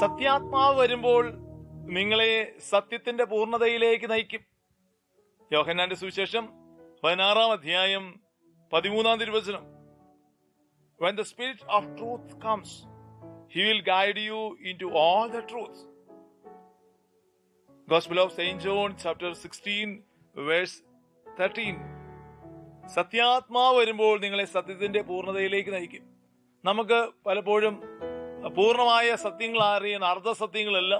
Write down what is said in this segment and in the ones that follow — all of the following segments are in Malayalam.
സത്യാത്മാവ് വരുമ്പോൾ നിങ്ങളെ സത്യത്തിന്റെ പൂർണതയിലേക്ക് നയിക്കും. യോഹന്നാന്റെ സുവിശേഷം പതിനാറാം അധ്യായം പതിമൂന്നാം തിരുവചനം. When the spirit of truth comes he will guide you in to all the truth gospel of Saint John chapter sixteen verse thirteen സത്യാത്മാവ് വരുമ്പോൾ നിങ്ങളെ സത്യത്തിന്റെ പൂർണതയിലേക്ക് നയിക്കും. നമുക്ക് പലപ്പോഴും പൂർണമായ സത്യങ്ങൾ അറിയുന്ന അർദ്ധസത്യങ്ങളല്ല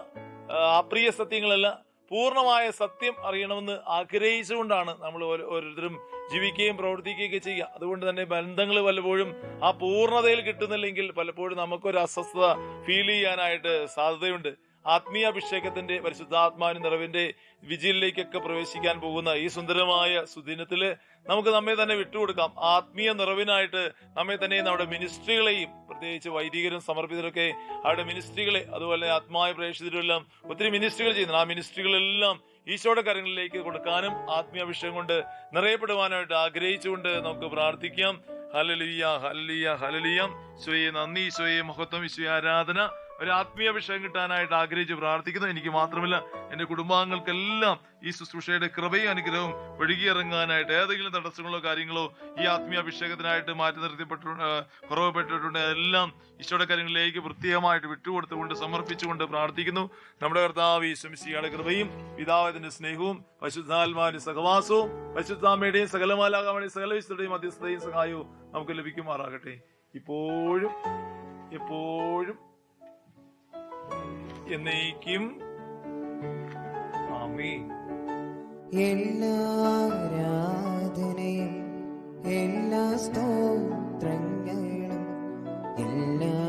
അപ്രിയ സത്യങ്ങളല്ല പൂർണമായ സത്യം അറിയണമെന്ന് ആഗ്രഹിച്ചുകൊണ്ടാണ് നമ്മൾ ഓരോരുത്തരും ജീവിക്കുകയും പ്രവർത്തിക്കുകയൊക്കെ ചെയ്യുക. അതുകൊണ്ട് തന്നെ ബന്ധങ്ങൾ പലപ്പോഴും ആ പൂർണതയിൽ കിട്ടുന്നില്ലെങ്കിൽ പലപ്പോഴും നമുക്കൊരു അസ്വസ്ഥത ഫീൽ ചെയ്യാനായിട്ട് സാധ്യതയുണ്ട്. ആത്മീയ അഭിഷേകത്തിന്റെ പരിശുദ്ധാത്മാവിന്റെ നിറവിന്റെ വിജയിലേക്കൊക്കെ പ്രവേശിക്കാൻ പോകുന്ന ഈ സുന്ദരമായ സുദിനത്തിൽ നമുക്ക് നമ്മെ തന്നെ വിട്ടുകൊടുക്കാം. ആത്മീയ നിറവിനായിട്ട് നമ്മെ തന്നെ നമ്മുടെ മിനിസ്ട്രികളെയും പ്രത്യേകിച്ച് വൈദികരും സമർപ്പിതരൊക്കെ അവരുടെ മിനിസ്ട്രികളെ അതുപോലെ ആത്മായ പ്രേക്ഷിതരെല്ലാം ഒത്തിരി മിനിസ്ട്രികൾ ചെയ്യുന്നുണ്ട്. ആ മിനിസ്ട്രികളെല്ലാം ഈശോയുടെ കരങ്ങളിലേക്ക് കൊടുക്കാനും ആത്മീയ വിഷയം കൊണ്ട് നിറയപ്പെടുവാനായിട്ട് ആഗ്രഹിച്ചുകൊണ്ട് നമുക്ക് പ്രാർത്ഥിക്കാം. ഹലലിയ ഹലലിയ ഹലലിയം സ്വയെ നന്ദി സ്വയെ മഹത്വം സ്വയ ആരാധന. ഒരു ആത്മീയ വിഷയം കിട്ടാനായിട്ട് ആഗ്രഹിച്ച് പ്രാർത്ഥിക്കുന്നു. എനിക്ക് മാത്രമല്ല എന്റെ കുടുംബാംഗങ്ങൾക്കെല്ലാം ഈ ശുശ്രൂഷയുടെ കൃപയും അനുഗ്രഹവും ഒഴുകിയിറങ്ങാനായിട്ട് ഏതെങ്കിലും തടസ്സങ്ങളോ കാര്യങ്ങളോ ഈ ആത്മീയ അഭിഷേകത്തിനായിട്ട് മാറ്റി നിർത്തിപ്പെട്ടു കുറവപ്പെട്ടിട്ടുണ്ട് അതെല്ലാം ഈശോയുടെ കാര്യങ്ങളിലേക്ക് പ്രത്യേകമായിട്ട് വിട്ടുകൊടുത്തുകൊണ്ട് സമർപ്പിച്ചുകൊണ്ട് പ്രാർത്ഥിക്കുന്നു. നമ്മുടെ കർത്താവ് ഈ ഈശ്വമിശിയുടെ കൃപയും പിതാവിന്റെ സ്നേഹവും പരിശുദ്ധാത്മാവിന്റെ സഹവാസവും പരിശുദ്ധാമ്മയുടെയും സകലമാലാകാമയുടെയും സകല വിശുദ്ധയുടെയും മധ്യസ്ഥതയും സഹായവും നമുക്ക് ലഭിക്കുമാറാകട്ടെ. ഇപ്പോഴും എപ്പോഴും എന്നേക്കും. ആമീൻ. എല്ലാ ആരാധനയും എല്ലാ സ്തോത്രങ്ങളും എല്ലാ